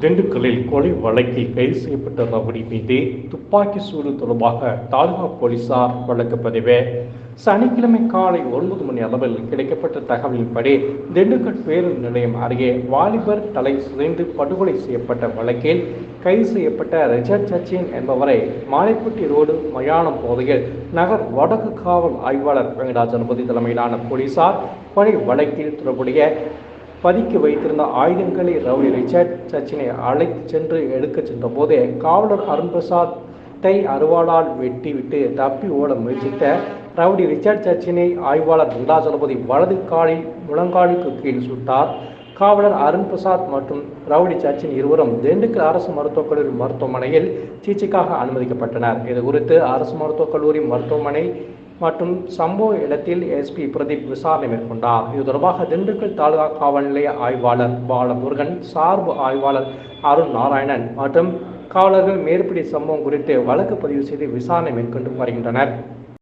திண்டுக்கல்லில் கொலை வழக்கில் கைது செய்யப்பட்ட ரவுடி மீது துப்பாக்கி சூடு தொடர்பாக தாலுகா போலீசார் வழக்கு பதிவு. சனிக்கிழமை காலை ஒன்பது மணி அளவில் கிடைக்கப்பட்ட தகவலின்படி திண்டுக்கல் பேருந்து நிலையம் அருகே வாலிபர் தலை சிதைந்து படுகொலை செய்யப்பட்ட வழக்கில் கைது செய்யப்பட்ட ரிச்சர்ட் சச்சின் என்பவரை மாலைப்பட்டி ரோடு மயானம் பகுதியில் நகர் வடக்கு காவல் ஆய்வாளர் வெங்கடாஜலபதி தலைமையிலான போலீசார் கொலை வழக்கில் தொடர்புடைய பதுக்கி வைத்திருந்த ஆயுதங்களை ரவுடி ரிச்சர்ட் சச்சினை அழைத்து சென்று எடுக்கச் சென்றபோது காவலர் அருண் பிரசாத் அருவாளால் வெட்டிவிட்டு தப்பி ஓட முயற்சித்த ரவுடி ரிச்சர்ட் சச்சினை ஆய்வாளர் வெங்கடாஜலபதி வலது காலில் முழங்காலுக்கு கீழ் சுட்டார். காவலர் அருண் பிரசாத் மற்றும் ரவுடி சச்சின் இருவரும் திண்டுக்கல் அரசு மருத்துவக் கல்லூரி மருத்துவமனையில் சிகிச்சைக்காக அனுமதிக்கப்பட்டனர். இது குறித்து அரசு மருத்துவக் கல்லூரி மருத்துவமனை மற்றும் சம்பவ இடத்தில் எஸ்பி பிரதீப் விசாரணை மேற்கொண்டார். இது தொடர்பாக திண்டுக்கல் தாலுகா காவல் நிலைய ஆய்வாளர் பாலமுருகன் சார்பு ஆய்வாளர் அருண் நாராயணன் மற்றும் காவலர்கள் மேற்படி சம்பவம் குறித்து வழக்கு பதிவு செய்து விசாரணை மேற்கொண்டு வருகின்றனர்.